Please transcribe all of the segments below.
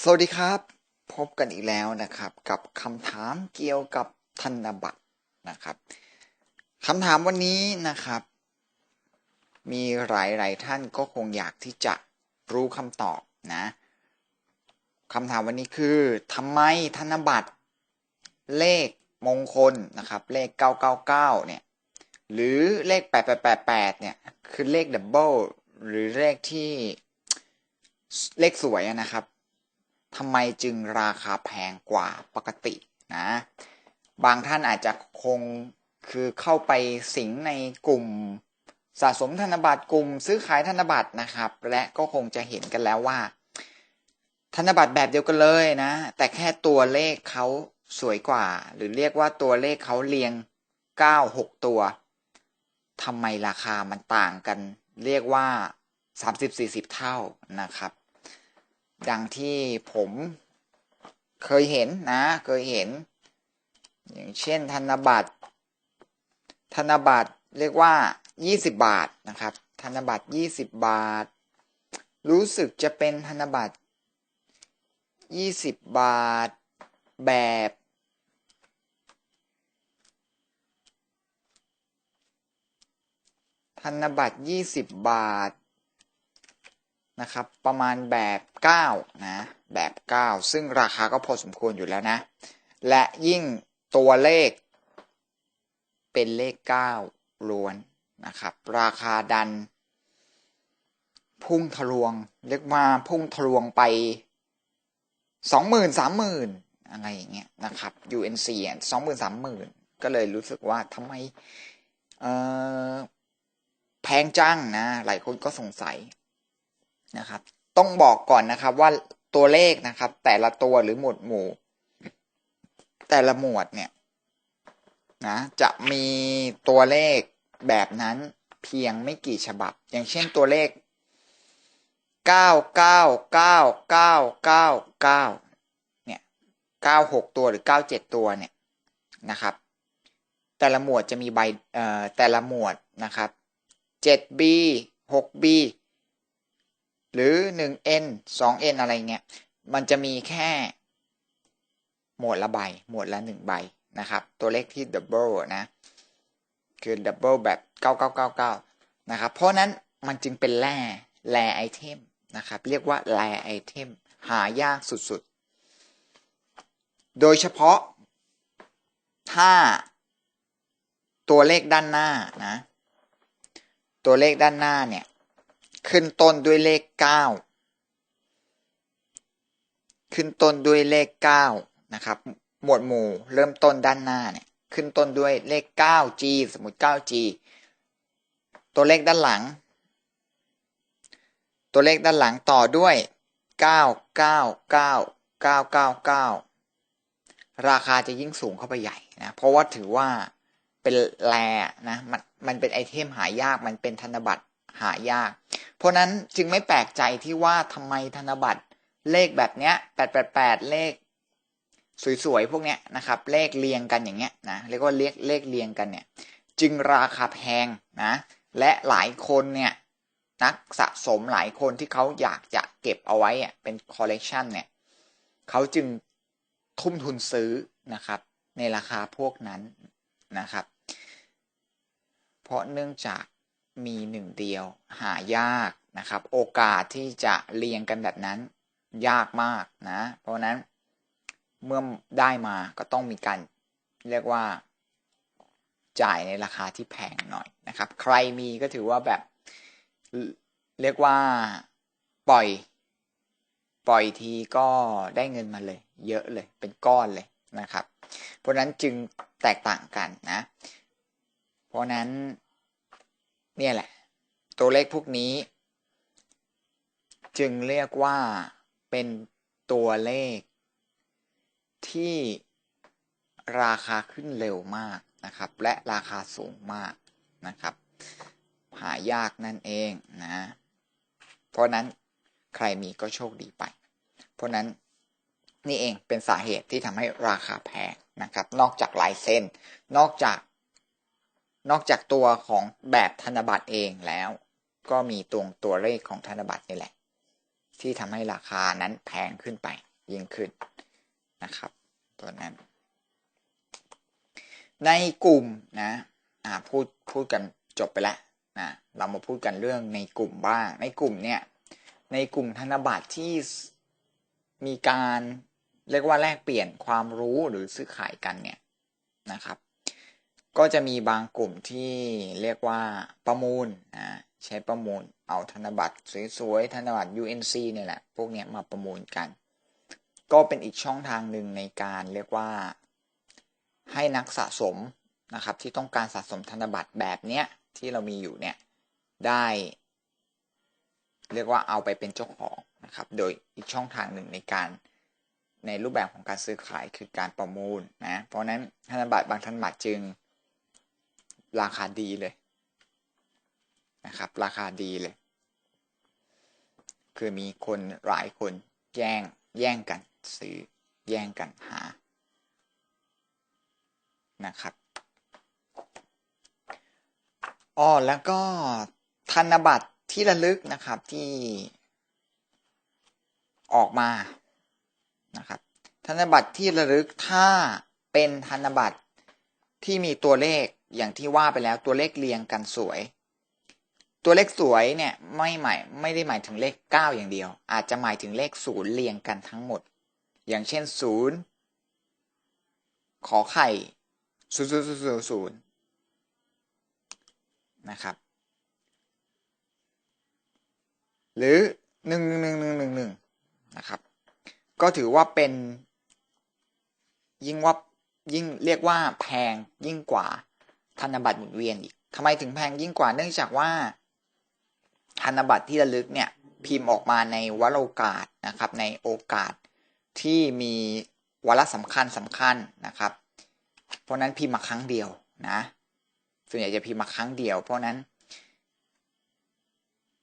สวัสดีครับ พบกันอีกแล้วนะครับ กับคำถามเกี่ยวกับธนบัตรนะครับคำถามวันนี้นะครับ มีหลายหลายท่านก็คงอยากที่จะรู้คำตอบนะคำถามวันนี้คือทำไมธนบัตรเลขมงคลนะครับ เลข 999 เนี่ย หรือเลข 8888 เนี่ย คือเลขดับเบิลหรือเลขที่เลขสวยนะครับ ทำไมจึงราคาแพงกว่าปกตินะบางท่านอาจจะคงคือเข้าไปสิงในกลุ่มสะสมธนบัตรกลุ่ม ซื้อขายธนบัตรนะครับ และก็คงจะเห็นกันแล้วว่า ธนบัตรแบบเดียวกันเลยนะ แต่แค่ตัวเลขเขาสวยกว่า หรือเรียกว่าตัวเลขเขาเรียง 9 6 ตัวทำไมราคามันต่างกัน เรียกว่า 30-40 เท่านะครับ ดังที่ผมเคยเห็นนะ เคยเห็น อย่างเช่นธนบัตร ธนบัตรเรียกว่า 20 บาทนะครับ ธนบัตร 20 บาท รู้สึกจะเป็นธนบัตร 20 บาทแบบธนบัตร 20 บาท นะครับประมาณแบบ9นะแบบ 9 ซึ่งราคาก็พอสมควรอยู่แล้วนะ และยิ่งตัวเลขเป็นเลข 9 ล้วนนะครับ ราคาดัน พุ่งทะลวง เรียกมาพุ่งทะลวงไป 20,000 30,000 อะไรอย่างเงี้ยนะครับ UNC 20,000 30,000 ก็เลยรู้สึกว่าทำไมแพงจังนะ หลายคนก็สงสัย นะครับ ต้องบอกก่อนนะครับว่าตัวเลขนะครับ แต่ละตัวหรือหมวดหมู่ แต่ละหมวดเนี่ยนะจะมีตัวเลขแบบนั้นเพียงไม่กี่ฉบับ อย่างเช่นตัวเลข 9 9 9 9 9 9เนี่ย96 ตัวหรือ 97 ตัวเนี่ยนะครับ แต่ละหมวดจะมีใบเอ่อแต่ละหมวดนะครับ 7B 6B หรือ 1n 2n อะไรเงี้ย มันจะมีแค่หมวดละใบ หมวดละ 1 ใบนะครับ ตัวเลขที่ double นะ คือ double แบบ 9999 นะครับ เพราะนั้นมันจึงเป็นแร่แร่ไอเทมนะครับ เรียกว่าแร่ไอเทมหายากสุดๆ โดยเฉพาะ ถ้าตัวเลขด้านหน้านะ ตัวเลขด้านหน้าเนี่ย ขึ้นต้นด้วยเลขเก้าขึ้นต้นด้วยเลขเก้านะครับ หมวดหมู่เริ่มต้นด้านหน้าเนี่ยขึ้นต้นด้วยเลข 9G สมมติ 9G ตัวเลขด้านหลัง ตัวเลขด้านหลังต่อด้วย999999 ราคาจะยิ่งสูงเข้าไปใหญ่นะ เพราะว่าถือว่าเป็นแรนะ มันมันเป็นไอเทมหายาก มันเป็นธนบัตร หายาก เพราะนั้นจึงไม่แปลกใจที่ว่าทำไมธนบัตรเลขแบบเนี้ยแปดแปดแปดเลข สวยๆ พวกเนี้ยนะครับ เลขเรียงกันอย่างเงี้ยนะเรียกว่าเลขเลขเรียงกันเนี่ย จึงราคาแพงนะ และหลายคนเนี่ยนักสะสมหลายคนที่เขาอยากจะเก็บเอาไว้อะเป็นคอลเลกชันเนี่ยเขาจึงทุ่มทุนซื้อนะครับ ในราคาพวกนั้นนะครับ เพราะเนื่องจาก มีหนึ่งเดียว หายากนะครับ โอกาสที่จะเรียงกันแบบนั้น ยากมากนะ เพราะนั้นเมื่อได้มาก็ต้องมีการเรียกว่า จ่ายในราคาที่แพงหน่อยนะครับ ใครมีก็ถือว่าแบบเรียกว่าปล่อย ปล่อยทีก็ได้เงินมาเลย เยอะเลยเป็นก้อนเลยนะครับ เพราะนั้นจึงแตกต่างกันนะ เพราะนั้น เนี่ยแหละ ตัวเลขพวกนี้ จึงเรียกว่าเป็นตัวเลข ที่ราคาขึ้นเร็วมากนะครับ และราคาสูงมากนะครับ หายากนั่นเองนะ เพราะนั้นใครมีก็โชคดีไป เพราะนั้นนี่เองเป็นสาเหตุที่ทำให้ราคาแพงนะครับ นอกจากลายเส้น นอกจาก นอกจากตัวของแบบธนบัตรเองแล้ว ก็มีตัวตัวเลขของธนบัตรนี่แหละทที่ทำให้ราคานั้นแพงขึ้นไปยิ่งขึ้นนะครับ ตัวนั้น ในกลุ่มนะอ่าพูดพูดกันจบไปแล้วนะเรามาพูดกันเรื่องในกลุ่มบ้างในกลุ่มเนี่ยในกลุ่มธนบัตรที่มีการเรียกว่าแลกเปลี่ยนความรู้หรือซื้อขายกันเนี่ยนะครับ ก็จะมีบางกลุ่มที่เรียกว่าประมูลนะใช้ประมูลเอาธนบัตรสวยๆธนบัตร UNC เนี่ยแหละ พวกนี้มาประมูลกัน ก็เป็นอีกช่องทางหนึ่งในการเรียกว่า ให้นักสะสมนะครับที่ต้องการสะสมธนบัตรแบบเนี้ยที่เรามีอยู่เนี่ยได้ เรียกว่าเอาไปเป็นเจ้าของนะครับ โดยอีกช่องทางหนึ่งในการในรูปแบบของการซื้อขายคือการประมูลนะเพราะนั้นธนบัตรบางธนบัตรจึง ราคาดีเลยนะครับ ราคาดีเลย คือมีคนหลายคนแย่งแย่งกันซื้อแย่งกันหานะครับอ๋อแล้วก็ธนบัตรที่ระลึกนะครับที่ออกมานะครับธนบัตรที่ระลึกถ้าเป็นธนบัตรที่มีตัวเลข อย่างที่ว่าไปแล้วตัวเลขเรียงกันสวย ตัวเลขสวยเนี่ยไม่หมายไม่ได้หมายถึงเลข 9 อย่างเดียว อาจจะหมายถึงเลขศูนย์เรียงกันทั้งหมด อย่างเช่นศูนย์ขอไข่ศูนย์ศูนย์ศูนย์ศูนย์นะครับหรือหนึ่งหนึ่งหนึ่งหนึ่งหนึ่งนะครับ ก็ถือว่าเป็น ยิ่งว่ายิ่งเรียกว่าแพงยิ่งกว่า ธนบัตรหมุนเวียนอีกทำไมถึงแพงยิ่งกว่าเนื่องจากว่าธนบัตรที่ระลึกเนี่ย พิมพ์ออกมาในวโรกาสนะครับ ในโอกาสที่มีวาระสำคัญสำคัญนะครับ เพราะนั้นพิมพ์มาครั้งเดียวนะ ส่วนใหญ่จะพิมพ์มาครั้งเดียว เพราะนั้น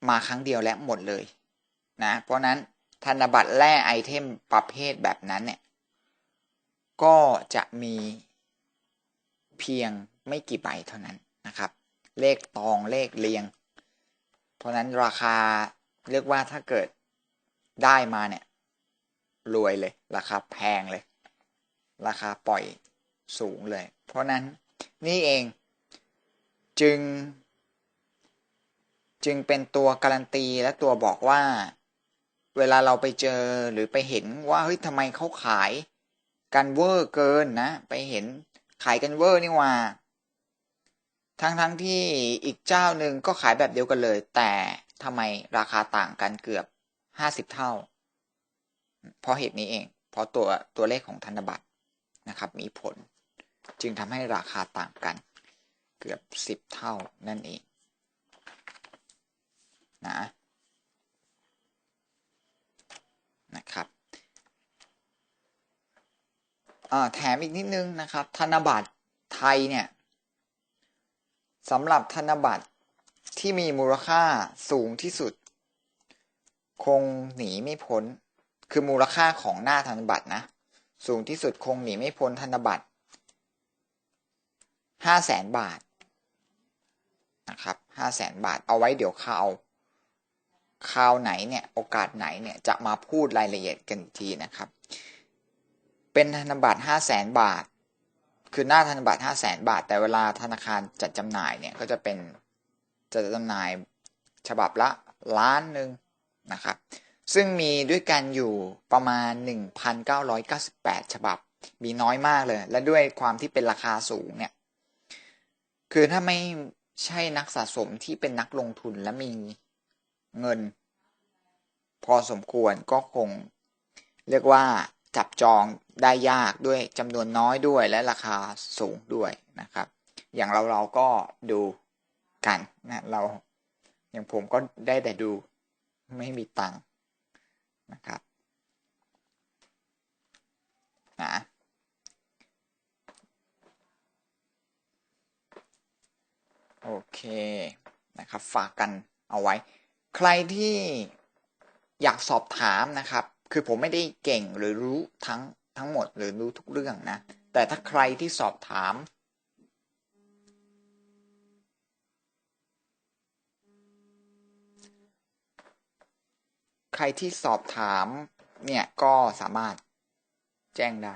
มาครั้งเดียวและหมดเลยนะ เพราะนั้นธนบัตรแร่ไอเทมประเภทแบบนั้นเนี่ย ก็จะมีเพียง ไม่กี่ใบเท่านั้นนะครับ เลขตองเลขเรียง เพราะนั้นราคาเรียกว่าถ้าเกิดได้มาเนี่ย รวยเลย ราคาแพงเลย ราคาปล่อยสูงเลย เพราะนั้นนี่เองจึง จึงเป็นตัวการันตีและตัวบอกว่า เวลาเราไปเจอหรือไปเห็นว่าเฮ้ยทำไมเขาขายกันเวอร์เกินนะ ไปเห็นขายกันเวอร์นี่ว่า ทั้งทั้งที่อีกเจ้าหนึ่งก็ขายแบบเดียวกันเลย แต่ทำไมราคาต่างกันเกือบห้าสิบเท่า เพราะเหตุนี้เอง เพราะตัวตัวเลขของธนบัตรนะครับ มีผล จึงทำให้ราคาต่างกัน เกือบสิบเท่านั่นเองนะนะครับแถมอีกนิดนึงนะครับ ธนบัตรไทยเนี่ย สำหรับธนบัตรที่มีมูลค่าสูงที่สุด คงหนีไม่พ้น คือมูลค่าของหน้าธนบัตรนะ สูงที่สุดคงหนีไม่พ้นธนบัตรห้าแสนบาทนะครับห้าแสนบาทเอาไว้เดี๋ยวคราวคราวไหนเนี่ยโอกาสไหนเนี่ยจะมาพูดรายละเอียดกันทีนะครับ เป็นธนบัตรห้าแสนบาท คือหน้าธนบัตรห้าแสนบาท แต่เวลาธนาคารจัดจำหน่ายเนี่ยก็จะเป็นจะจำหน่ายฉบับละล้านหนึ่งนะครับ ซึ่งมีด้วยกันอยู่ประมาณ 1,998 ฉบับ มีน้อยมากเลย และด้วยความที่เป็นราคาสูงเนี่ย คือถ้าไม่ใช่นักสะสมที่เป็นนักลงทุนและมีเงิน พอสมควรก็คง เรียกว่าจับจอง ได้ยากด้วยจำนวนน้อยด้วยและราคาสูงด้วยนะครับ อย่างเราเราก็ดูกันนะเราอย่างผมก็ได้แต่ดูไม่มีตังค์นะครับนะโอเคนะครับ ฝากกันเอาไว้ ใครที่อยากสอบถามนะครับ คือผมไม่ได้เก่งหรือรู้ทั้ง ทั้งหมดหรือรู้ทุกเรื่องนะ แต่ถ้าใครที่สอบถามใครที่สอบถามเนี่ยก็สามารถแจ้งได้